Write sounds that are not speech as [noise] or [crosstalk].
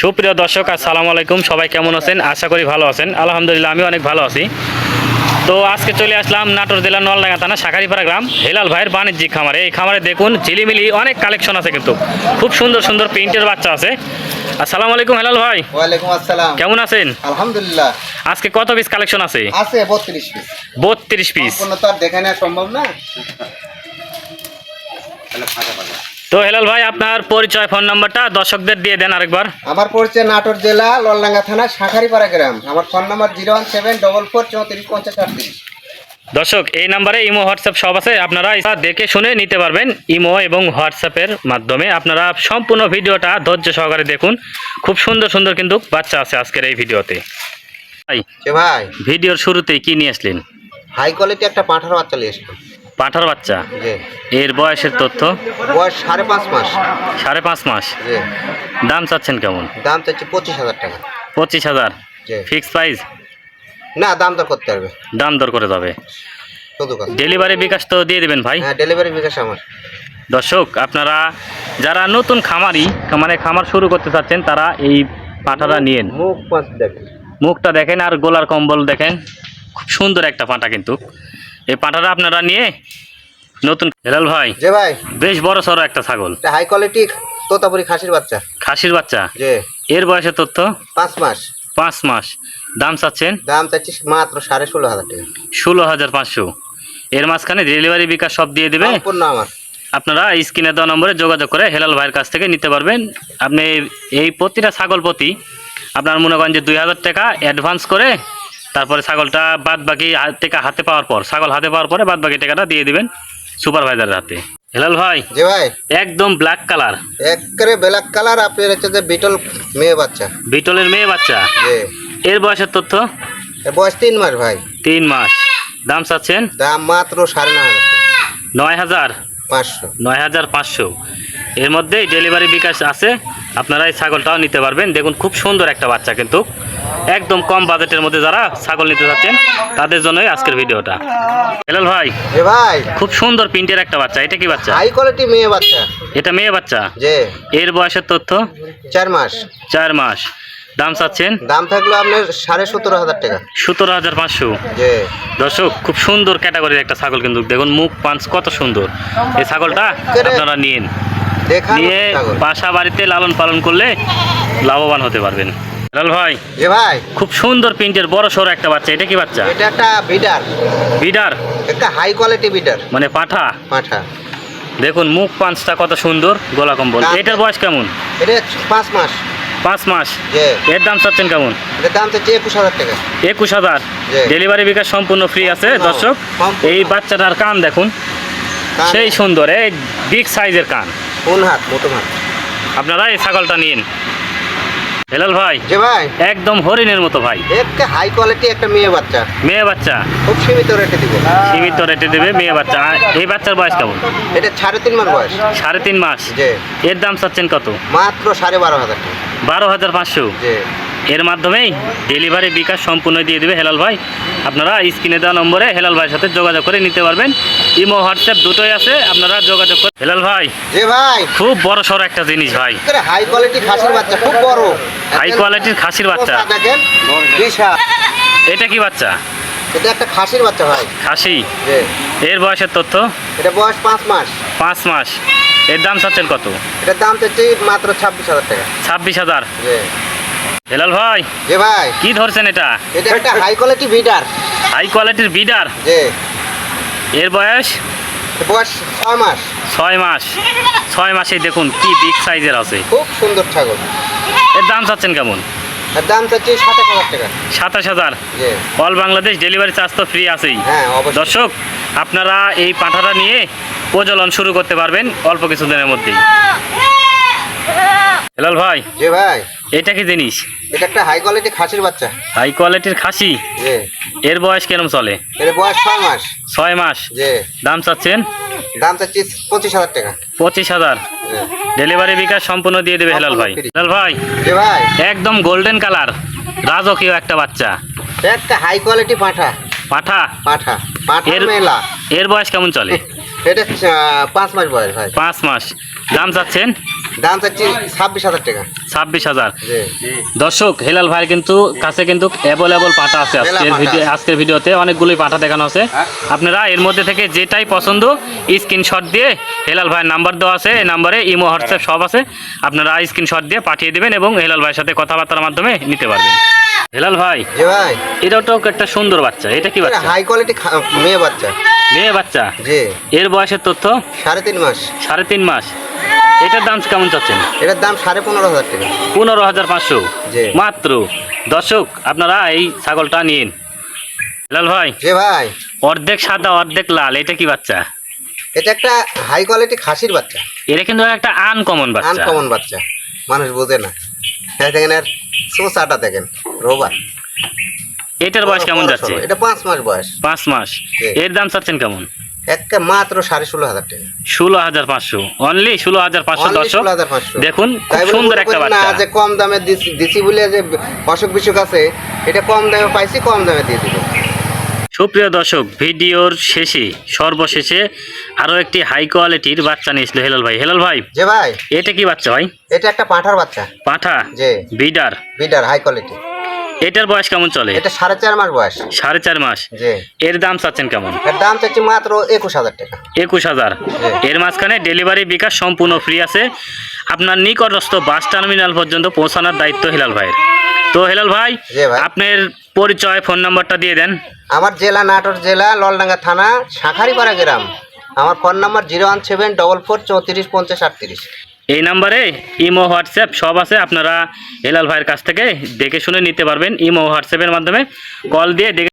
সুপ্রিয় দর্শক আসসালামু আলাইকুম। সবাই কেমন আছেন? আশা করি ভালো আছেন। আলহামদুলিল্লাহ আমি অনেক ভালো আছি। তো আজকে চলে আসলাম নাটোর জেলার নলডাঙ্গা থানা শাকারিপাড়া গ্রাম হেলাল ভাইয়ের বাণিজ্যিক খামারে। এই খামারে দেখুন ঝিলিমিলি অনেক কালেকশন আছে কিন্তু। খুব সুন্দর সুন্দর প্রিন্টের বাচ্চা আছে। আসসালামু আলাইকুম হেলাল ভাই। ওয়ালাইকুম আসসালাম। কেমন আছেন? আলহামদুলিল্লাহ। আজকে কত পিস কালেকশন আছে? আছে বত্রিশ পিস বত্রিশ পিস সম্পূর্ণ তো আর দেখে নেওয়া সম্ভব না? [laughs] তো হেলাল ভাই আপনার পরিচয় ফোন নাম্বারটা দর্শকদের দিয়ে দেন আরেকবার। আমার পরিচয় নাটোর জেলা ললডাঙ্গা থানা শাখারিপাড়া গ্রাম। আমার phone number zero one seven double four চৌত্রিশ পঞ্চাশ আটত্রিশ। দর্শক এই নাম্বারে ইমো হোয়াটসঅ্যাপ সব আছে। আপনারা এটা দেখে শুনে নিতে পারবেন ইমো এবং হোয়াটসঅ্যাপের মাধ্যমে। আপনারা সম্পূর্ণ ভিডিওটা ধৈর্য সহকারে দেখুন। খুব সুন্দর সুন্দর কিন্তু বাচ্চা আছে আজকের এই ভিডিওতে। ভাই ভাই? ভিডিওর শুরুতেই কি নিয়ে আসলেন? হাই কোয়ালিটি একটা পাঁঠার বাচ্চা নিয়ে এসলাম পাঁঠার বাচ্চা? এর বয়সের তথ্য? বয়স সাড়ে পাঁচ মাস। সাড়ে পাঁচ মাস। দাম চাচ্ছেন কেমন? দাম চাচ্ছি পঁচিশ হাজার টাকা। পঁচিশ হাজার? Fix price? না দাম দর করতে পারবে দাম দর করে যাবে। ডেলিভারি বিকাশ তো দিয়ে দেবেন ভাই। হ্যাঁ ডেলিভারি বিকাশ আমার। দর্শক আপনারা যারা নতুন খামারি মানে খামার শুরু করতে চাচ্ছেন তারা এই পাঁঠাটা নিয়েন। মুখ দেখেন। মুখটা দেখেন আর গোলার কম্বল দেখেন। খুব সুন্দর একটা পাঁঠা কিন্তু। এই পাঁঠাটা আপনারা নিয়ে নতুন হেলাল ভাই যে ভাই। বেশ বড় সড়ো একটা ছাগল। এটা হাই কোয়ালিটি তোতাপুরি খাসির বাচ্চা। খাসির বাচ্চা? যে এর বয়সের তথ্য? পাঁচ মাস। পাঁচ মাস। দাম চাচ্ছেন? দাম চাচ্ছি মাত্র সাড়ে ষোলো হাজার টাকা। ষোলো হাজার পাঁচশো। এর মাঝখানে ডেলিভারি বিকাশ সব দিয়ে দেবে? সম্পূর্ণ আমার। আপনারা স্ক্রিনে দেওয়া নম্বরে যোগাযোগ করে হেলাল ভাইয়ের কাছ থেকে নিতে পারবেন। আপনি এই প্রতিটা ছাগল প্রতি আপনার মনে করেন যে দুই হাজার টাকা অ্যাডভান্স করে তারপরে ছাগলটা বাদ বাকি টাকা হাতে পাওয়ার পর ছাগল হাতে পাওয়ার পরে বাদ বাকি টাকাটা দিয়ে দিবেন সুপারভাইজারের হাতে। হেলাল ভাই যে ভাই। একদম ব্ল্যাক কালার একেবারে ব্ল্যাক কালার আপনার হচ্ছে যে বিটল মেয়ে বাচ্চা। বিটলের মেয়ে বাচ্চা? যে এর বয়সের তথ্য? এর বয়স তিন মাস ভাই। তিন মাস। দাম চাচ্ছেন? দাম মাত্র সাড়ে নয় হাজার। নয় হাজার? পাঁচশো। নয় হাজার পাঁচশো। এর মধ্যেই ডেলিভারি বিকাশ আছে। আপনারা এই ছাগলটাও নিতে পারবেন। দেখুন খুব সুন্দর একটা বাচ্চা কিন্তু। একদম কম বাজেটের মধ্যে যারা ছাগল নিতে চাচ্ছেন তাদের জন্যই আজকের ভিডিওটা। হেলাল ভাই ভাই। খুব সুন্দর প্রিন্টের একটা বাচ্চা। এটা কি বাচ্চা? হাই কোয়ালিটি মেয়ে বাচ্চা। এটা মেয়ে বাচ্চা? যে এর বয়সের তথ্য? চার মাস। চার মাস। দাম চাচ্ছেন? দাম থাকল আপনার সাড়ে সতেরো হাজার টাকা। সতেরো হাজার পাঁচশো। দর্শক খুব সুন্দর ক্যাটাগরির একটা ছাগল কিন্তু। দেখুন মুখ পাঞ্চ কত সুন্দর। এই ছাগলটা আপনারা নিন। নিয়ে বাসা বাড়িতে লালন পালন করলে লাভবান হতে পারবেন। লাল ভাই খুব সুন্দর প্রিন্টের বড় সড়ো একটা বাচ্চা এটা কি বাচ্চা? এটা একটা বিডার। বিডার? একটা হাই কোয়ালিটি বিডার। মানে পাঠা? পাঁঠা। দেখুন মুখ পাঁচটা কত সুন্দর গোলা কম্বল। এটার বয়স কেমন? এটা পাঁচ মাস। পাঁচ মাস? এর দাম চাচ্ছেন কেমন? এটার দাম চাচ্ছি একুশ হাজার টাকা। একুশ হাজার? ডেলিভারি বিকাশ সম্পূর্ণ ফ্রি আছে দর্শক। এই বাচ্চাটার কান দেখুন। সেই সুন্দর এই বিগ সাইজের কান। কোন হাত মোটো হাত আপনারা এই ছাগলটা নিন হেলাল ভাই যে ভাই। একদম হরিণের মতো ভাই। একটা হাই কোয়ালিটি একটা মেয়ে বাচ্চা। মেয়ে বাচ্চা। খুব সীমিত রেটে দিবে। সীমিত রেটে দেবে মেয়ে বাচ্চা। এই বাচ্চার বয়স কেমন? এটা সাড়ে তিন মাস বয়স। সাড়ে তিন মাস। এর দাম চাচ্ছেন কত? মাত্র সাড়ে বারো হাজার বারো হাজার পাঁচশো। এর মাধ্যমেই ডেলিভারি বিকাশ সম্পূর্ণ দিয়ে দেবে হেলাল ভাই। আপনারা স্ক্রিনে দেওয়া নম্বরে হেলাল ভাইয়ের সাথে যোগাযোগ করে নিতে পারবেন। ইমো হোয়াটসঅ্যাপ দুটোই আছে আপনারা যোগাযোগ করে হেলাল ভাই যে ভাই। খুব বড় সড়ো একটা জিনিস ভাই। হাই কোয়ালিটি খাসির বাচ্চা খুব বড়। হাই কোয়ালিটির খাসির বাচ্চা। দেখেন এটা কি বাচ্চা? এটা একটা খাসির বাচ্চা ভাই। খাসি? এর বয়সের তথ্য? এটা বয়স পাঁচ মাস। পাঁচ মাস। এর দাম চাচ্ছেন কত? এটার দাম চাচ্ছি মাত্র ছাব্বিশ হাজার টাকা। ছাব্বিশ হাজার। হেলাল ভাই যে ভাই। কি ধরছেন এটা? এটা একটা হাই কোয়ালিটি বিডার হাই কোয়ালিটির বিডার যে এর বয়স? বয়স ছয় মাস। ছয় মাস। ছয় মাসে দেখুন কি বিগ সাইজের আছে। খুব সুন্দর ছাগল। এর দাম চাচ্ছেন কেমন? এর দাম চাচ্ছি সাতাশ হাজার টাকা। সাতাশ হাজার? অল বাংলাদেশ ডেলিভারি চার্জ তো ফ্রি আছেই। হ্যাঁ দর্শক আপনারা এই পাঁঠাটা নিয়ে প্রজলন শুরু করতে পারবেন অল্প কিছুদিনের মধ্যেই। হেলাল ভাই যে ভাই। এটা কি জিনিস? এটা একটা হাই কোয়ালিটি খাসির বাচ্চা। হাই কোয়ালিটির খাসি? এর বয়স কেরম চলে? এর বয়স ছয় মাস। ছয় মাস? দাম চাচ্ছেন? দাম চাচ্ছি পঁচিশ হাজার টাকা। পঁচিশ হাজার। ডেলিভারি বিকাশ সম্পূর্ণ দিয়ে দেবে হেলাল ভাই। হেলাল ভাই যে ভাই। একদম গোল্ডেন কালার রাজকীয় একটা বাচ্চা। একটা হাই কোয়ালিটি পাঁঠা। পাঠা? পাঁঠা। পাঁঠা এর- মেলা। এর বয়স কেমন চলে? [laughs] এটা পাঁচ মাস বয়স ভাই। পাঁচ মাস। দাম চাচ্ছেন? দাম চাচ্ছি ছাব্বিশ হাজার টাকা। ছাব্বিশ হাজার। দর্শক হেলাল ভাইয়ের কিন্তু কাছে কিন্তু অ্যাভেলেবল পাঠা আছে আজকের ভিডিও আজকের ভিডিওতে। অনেকগুলোই পাঠা দেখানো আছে। আপনারা এর মধ্যে থেকে যেটাই পছন্দ স্ক্রিনশট দিয়ে হেলাল ভাইয়ের নাম্বার দেওয়া আছে। এই নাম্বারে ইমো হোয়াটসঅ্যাপ সব আছে। আপনারা স্ক্রিনশট দিয়ে পাঠিয়ে দেবেন এবং হেলাল ভাইয়ের সাথে কথাবার্তার মাধ্যমে নিতে পারবেন। হেলাল ভাই ভাই। এটাও তো একটা সুন্দর বাচ্চা। এটা কি বাচ্চা? হাই কোয়ালিটি মেয়ে বাচ্চা। মেয়ে বাচ্চা? জি। এর বয়সের তথ্য? সাড়ে তিন মাস। সাড়ে তিন মাস। এটার দাম কেমন চাচ্ছেন? এটার দাম সাড়ে পনেরো হাজার টাকা। পনেরো হাজার পাঁচশো। মাত্র। দর্শক আপনারা এই ছাগলটা নিন। লাল ভাই জি ভাই। অর্ধেক সাদা অর্ধেক লাল। এটা কি বাচ্চা? এটা একটা হাই কোয়ালিটি খাসির বাচ্চা। এটা কিন্তু একটা আনকমন বাচ্চা। আনকমন বাচ্চা। মানুষ বোঝে না। হ্যাঁ দেখেন আর সোসাটা দেখেন রোবার এটার বয়স কেমন যাচ্ছে? এটা পাঁচ মাস বয়স। পাঁচ মাস। এর দাম চাচ্ছেন কেমন? একটা মাত্র সাড়ে ষোলো হাজার টাকা। ষোলো হাজার পাঁচশো। অনলি ষোলো হাজার পাঁচশো Only দর্শক। 16,500 দেখুন সুন্দর একটা বাচ্চা। যে কম দামে দিছি- বলে যে অসুখ বিসুখ আছে এটা কম দামে পাইছি কম দামে দিয়ে দিব। সুপ্রিয় দর্শক ভিডিওর শেষে সর্বশেষে আরও একটি হাই কোয়ালিটির বাচ্চা নিয়েছিল হেলাল ভাই। হেলাল ভাই যে ভাই এটা কি বাচ্চা ভাই? এটা একটা পাঁঠার বাচ্চা। পাঠা? যে বিডার? বিডার হাই কোয়ালিটি এটার বয়স কেমন চলে? এটা সাড়ে চার মাস বয়স। সাড়ে চার মাস। এর দাম চাচ্ছেন কেমন? এর দাম চাচ্ছি মাত্র একুশ হাজার টাকা। একুশ হাজার। এর মাঝখানে ডেলিভারি বিকাশ সম্পূর্ণ ফ্রি আছে। আপনার নিকটস্থ বাস টার্মিনাল পর্যন্ত পৌঁছানোর দায়িত্ব হেলাল ভাইয়ের। তো হেলাল ভাই। আপনার পরিচয় ফোন নাম্বারটা দিয়ে দেন। আমার জেলা নাটোর জেলা ললডাঙ্গা থানা শাঁখারিপাড়া গ্রাম। আমার phone number zero one seven double four চৌত্রিশ পঞ্চাশ আটত্রিশ। এই নাম্বারে ইমো, হোয়াটসঅ্যাপ সব আছে, আপনারা এলাল ভাইয়ের কাছ থেকে দেখে শুনে নিতে পারবেন। ইমো, হোয়াটসঅ্যাপের মাধ্যমে কল দিয়ে